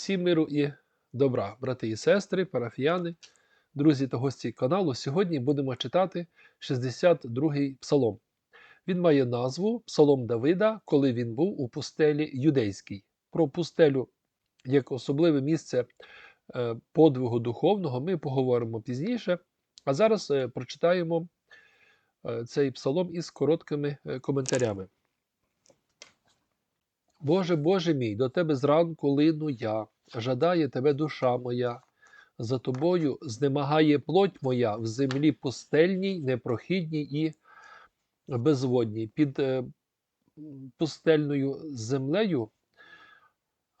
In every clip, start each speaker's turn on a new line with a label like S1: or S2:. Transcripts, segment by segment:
S1: Всім миру і добра, брати і сестри, парафіяни, друзі та гості каналу. Сьогодні будемо читати 62-й псалом. Він має назву Псалом Давида, коли він був у пустелі юдейській. Про пустелю як особливе місце е, подвигу духовного ми поговоримо пізніше. А зараз е, прочитаємо е, цей псалом із короткими коментарями. Боже, Боже мій, до тебе зранку лину я, жадає тебе душа моя. За тобою знемагає плоть моя в землі пустельній, непрохідній і безводній. Під е, пустельною землею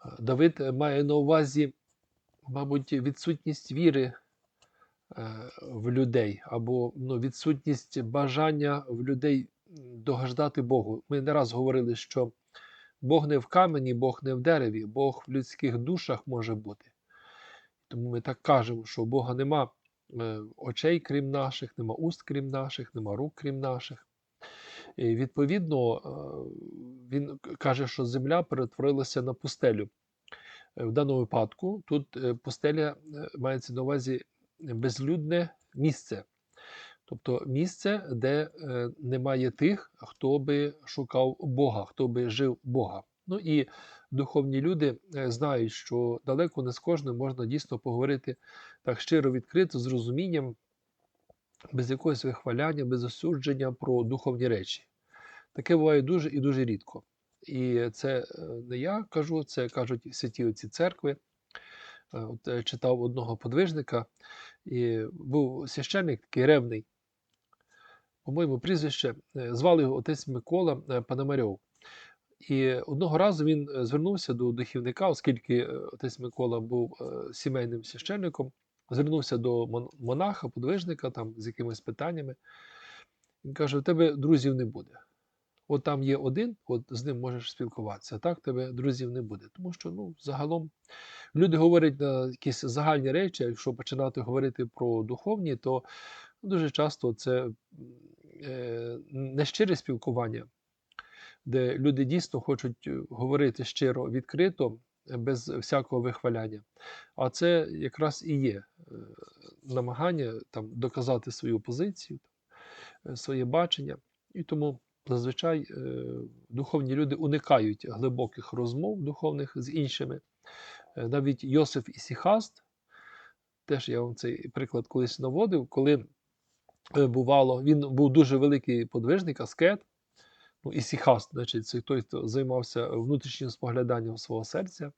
S1: е, Давид має на увазі, мабуть, відсутність віри е, в людей або ну, відсутність бажання в людей догаждати Богу. Ми не раз говорили, що Бог не в камені, Бог не в дереві, Бог в людських душах може бути. Тому ми так кажемо, що у Бога нема е, очей, крім наших, нема уст, крім наших, нема рук, крім наших. І відповідно, е, він каже, що земля перетворилася на пустелю. Е, В даному випадку тут пустеля мається на увазі безлюдне місце. Тобто місце, де е, немає тих, хто би шукав Бога, хто би жив Бога. Ну і духовні люди е, знають, що далеко не з кожним можна дійсно поговорити так щиро відкрито, з розумінням, без якогось вихваляння, без осудження про духовні речі. Таке буває дуже і дуже рідко. І це е, не я кажу, це кажуть святі отці церкви. От читав одного подвижника, і був священник такий ревний, по-моєму, прізвище, звали його отець Микола е, Пономарьов. І одного разу він е, звернувся до духівника, оскільки е, отець Микола був сімейним священником, звернувся до монаха, подвижника там, з якимись питаннями. Він каже: у тебе друзів не буде. От там є один, от з ним можеш спілкуватися. Так тебе друзів не буде. Тому що ну, загалом люди говорять на якісь загальні речі, якщо починати говорити про духовні, то дуже часто це нещире спілкування, де люди дійсно хочуть е, говорити щиро, відкрито, е, без всякого вихваляння. А це якраз і є е, намагання там, доказати свою позицію, е, своє бачення. І тому зазвичай е, духовні люди уникають глибоких розмов духовних з іншими. Е, Навіть Йосиф Ісіхаст, теж я вам цей приклад колись наводив, коли е, бувало, він був дуже великий подвижник, аскет. Ну, Ісіхаст, значить, це той, хто займався внутрішнім спогляданням свого серця.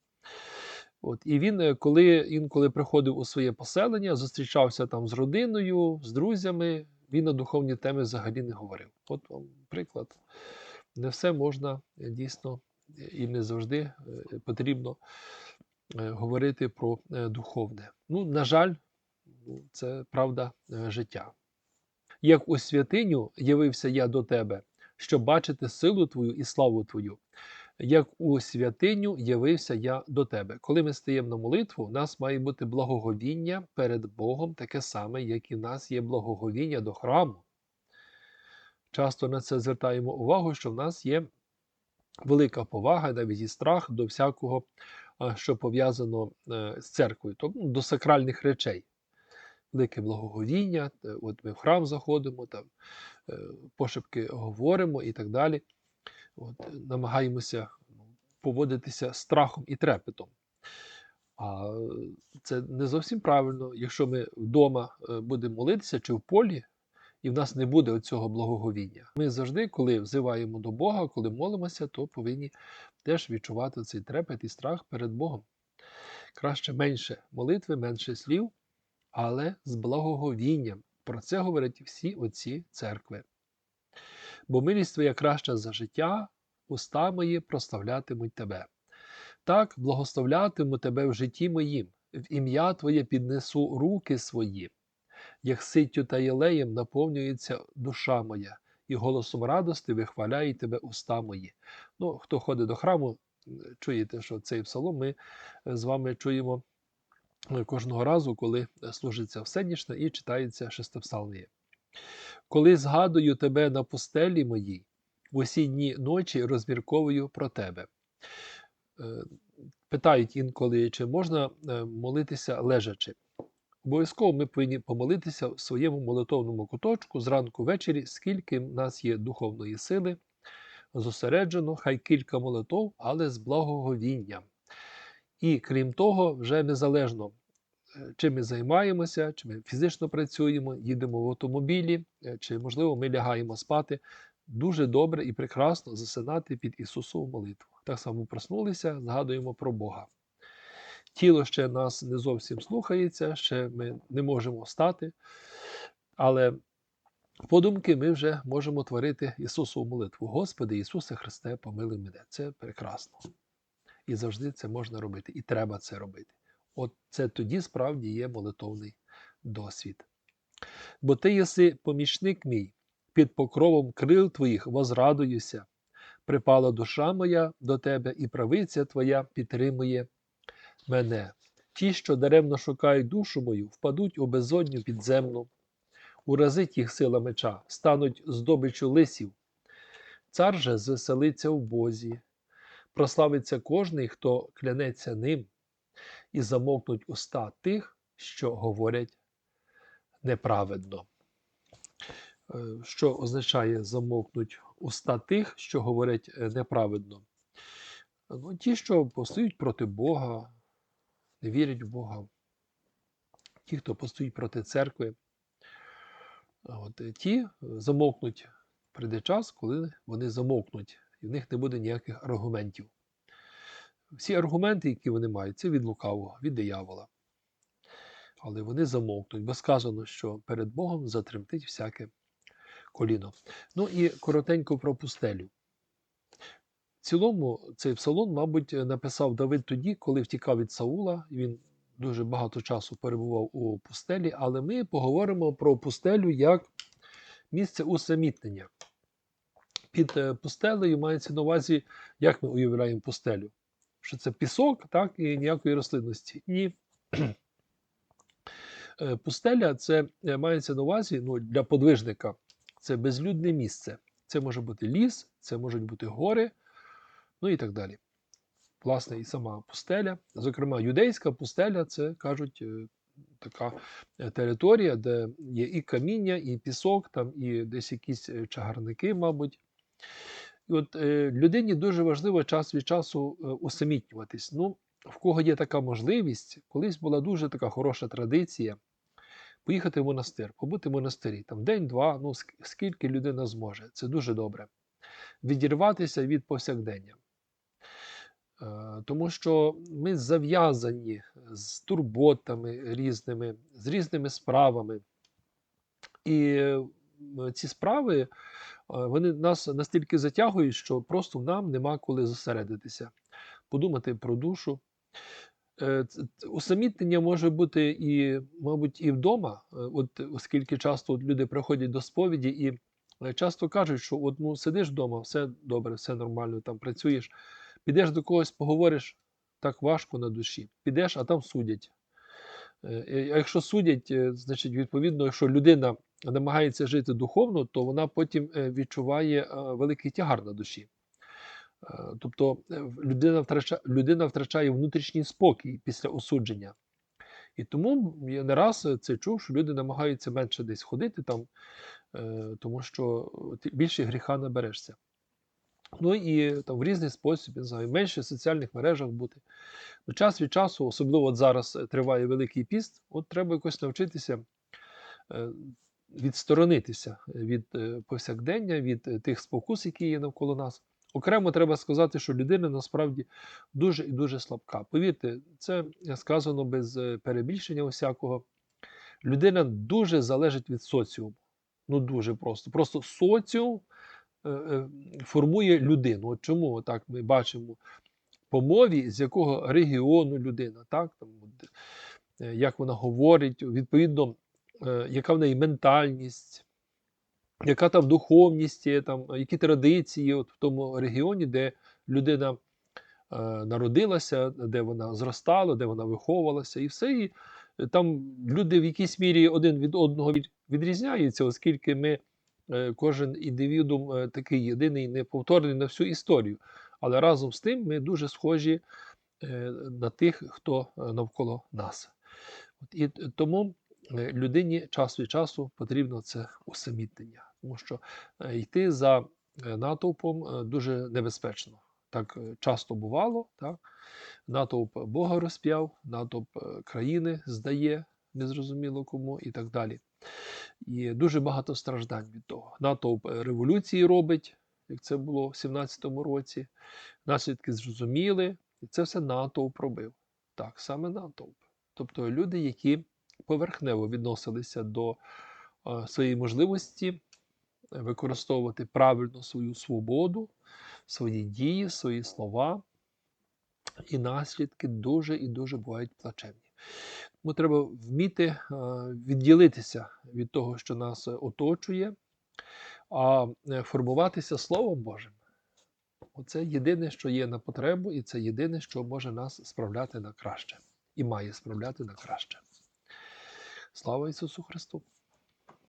S1: От, і він, е, коли інколи приходив у своє поселення, зустрічався там з родиною, з друзями, він на духовні теми взагалі не говорив. От вам приклад. Не все можна е, дійсно е, і не завжди е, потрібно е, говорити про е, духовне. Ну, на жаль, ну, це правда е, життя. Як у святиню явився я до тебе, щоб бачити силу твою і славу твою. Як у святиню явився я до тебе. Коли ми стаємо на молитву, у нас має бути благоговіння перед Богом, таке саме, як і в нас є благоговіння до храму. Часто на це звертаємо увагу, що в нас є велика повага, навіть і страх до всякого, що пов'язано е, з церквою, тобто до сакральних речей. Велике благоговіння, от ми в храм заходимо, там е, пошепки говоримо і так далі. От, е, намагаємося ну, поводитися страхом і трепетом. А е, це не зовсім правильно, якщо ми вдома будемо молитися чи в полі, і в нас не буде оцього благоговіння. Ми завжди, коли взиваємо до Бога, коли молимося, то повинні теж відчувати цей трепет і страх перед Богом. Краще менше молитви, менше слів, але з благоговінням. Про це говорять всі отці церкви. Бо милість твоя краща за життя, уста мої прославлятимуть тебе. Так благословлятиму тебе в житті моїм, в ім'я Твоє піднесу руки свої, як ситтю та єлеєм наповнюється душа моя, і голосом радости вихваляють тебе уста мої. Ну, хто ходить до храму, чуєте, що цей псалом ми е, з вами чуємо кожного разу, коли е, служиться всенішне і читається шестипсалміє. Коли згадую тебе на пустелі моїй, в осінні ночі розмірковую про тебе. Е, Питають інколи, чи можна е, молитися лежачи. Обов'язково ми повинні помолитися в своєму молитовному куточку зранку ввечері, скільки в нас є духовної сили, зосереджено, хай кілька молитов, але з благоговінням. І крім того, вже незалежно, е, чим ми займаємося, чи ми фізично працюємо, їдемо в автомобілі, е, чи, можливо, ми лягаємо спати. Дуже добре і прекрасно засинати під Ісусову молитву. Так само проснулися, згадуємо про Бога. Тіло ще нас не зовсім слухається, ще ми не можемо встати, але подумки ми вже можемо творити Ісусову молитву. Господи Ісусе Христе, помилуй мене. Це прекрасно. І завжди це можна робити, і треба це робити. От це тоді справді є молитовний досвід. Бо ти єси помічник мій, під покровом крил твоїх возрадуюся. Припала душа моя до тебе, і правиця твоя підтримує мене. Ті, що даремно шукають душу мою, впадуть у безодню підземну, уразить їх сила меча, стануть здобичу лисів. Цар же звеселиться в Бозі, прославиться кожний, хто клянеться ним, і замовкнуть уста тих, що говорять неправедно. Е, Що означає замовкнуть уста тих, що говорять е, неправедно? Ну, ті, що постають проти Бога, не вірять в Бога, ті, хто постоїть проти церкви, от, е, ті замовкнуть. Прийде час, коли вони замовкнуть, і в них не буде ніяких аргументів. Всі аргументи, які вони мають, це від лукавого, від диявола. Але вони замовкнуть, бо сказано, що перед Богом затремтить всяке коліно. Ну і коротенько про пустелю. В цілому, цей псалом, мабуть, написав Давид тоді, коли втікав від Саула. Він дуже багато часу перебував у пустелі, але ми поговоримо про пустелю як місце усамітнення. Під е, пустелею мається на увазі, як ми уявляємо пустелю. Що це пісок, так, і ніякої рослинності. Ні. Е, Пустеля це е, мається на увазі ну, для подвижника. Це безлюдне місце. Це може бути ліс, це можуть бути гори, ну і так далі. Власне, і сама пустеля. Зокрема, юдейська пустеля це кажуть така територія, де є і каміння, і пісок, там, і десь якісь чагарники, мабуть. От е, людині дуже важливо час від часу е, усамітнюватись. Ну, в кого є така можливість, колись була дуже така хороша традиція поїхати в монастир, побути в монастирі, там день-два, ну скільки людина зможе. Це дуже добре. Відірватися від повсякдення. Е, Тому що ми зав'язані з турботами різними, з різними справами. І е, ці справи вони нас настільки затягують, що просто нам нема коли зосередитися, подумати про душу. Е, Усамітнення може бути і, мабуть, і вдома, е, от, оскільки часто от люди приходять до сповіді і е, часто кажуть, що от, ну, сидиш вдома, все добре, все нормально, там працюєш, підеш до когось, поговориш, так важко на душі. Підеш, а там судять. А якщо судять, значить, відповідно, якщо людина намагається жити духовно, то вона потім е, відчуває е, великий тягар на душі. Е, Тобто людина втрачає, людина втрачає внутрішній спокій після осудження. І тому я не раз це чув, що люди намагаються менше десь ходити там, тому що більше гріха наберешся. Ну і там в різний спосіб, не знаю, менше в соціальних мережах бути. Ну, час від часу, особливо от зараз триває Великий піст, от треба якось навчитися відсторонитися від е, повсякдення, від е, тих спокус, які є навколо нас. Окремо треба сказати, що людина насправді дуже і дуже слабка. Повірте, це сказано без е, перебільшення усякого. Людина дуже залежить від соціуму. Ну дуже просто. Просто соціум е, е, формує людину. От чому так ми бачимо по мові, з якого регіону людина, так? Там, е, як вона говорить, відповідно, е, яка в неї ментальність, яка там духовність, є, там, які традиції от в тому регіоні, де людина е, народилася, де вона зростала, де вона виховувалася, і все. І е, там люди в якійсь мірі один від одного відрізняються, оскільки ми, е, кожен індивідум е, такий єдиний, неповторний на всю історію. Але разом з тим ми дуже схожі е, на тих, хто е, навколо нас. І тому е, людині час від часу потрібно це усамітнення, тому що е, йти за е, натовпом е, дуже небезпечно. Так е, часто бувало. Так? Натовп Бога розп'яв, натовп е, країни здає, незрозуміло кому, і так далі. І дуже багато страждань від того. Натовп е, революції робить, як це було в 17-му році. Наслідки зрозуміли, і це все натовп робив. Так, саме натовп. Тобто люди, які поверхнево відносилися до е, своєї можливості використовувати правильно свою свободу, свої дії, свої слова, і наслідки дуже і дуже бувають плачевні. Тому треба вміти е, відділитися від того, що нас оточує, а е, формуватися Словом Божим. Оце єдине, що є на потребу, і це єдине, що може нас справляти на краще і має справляти на краще. Слава Ісусу Христу!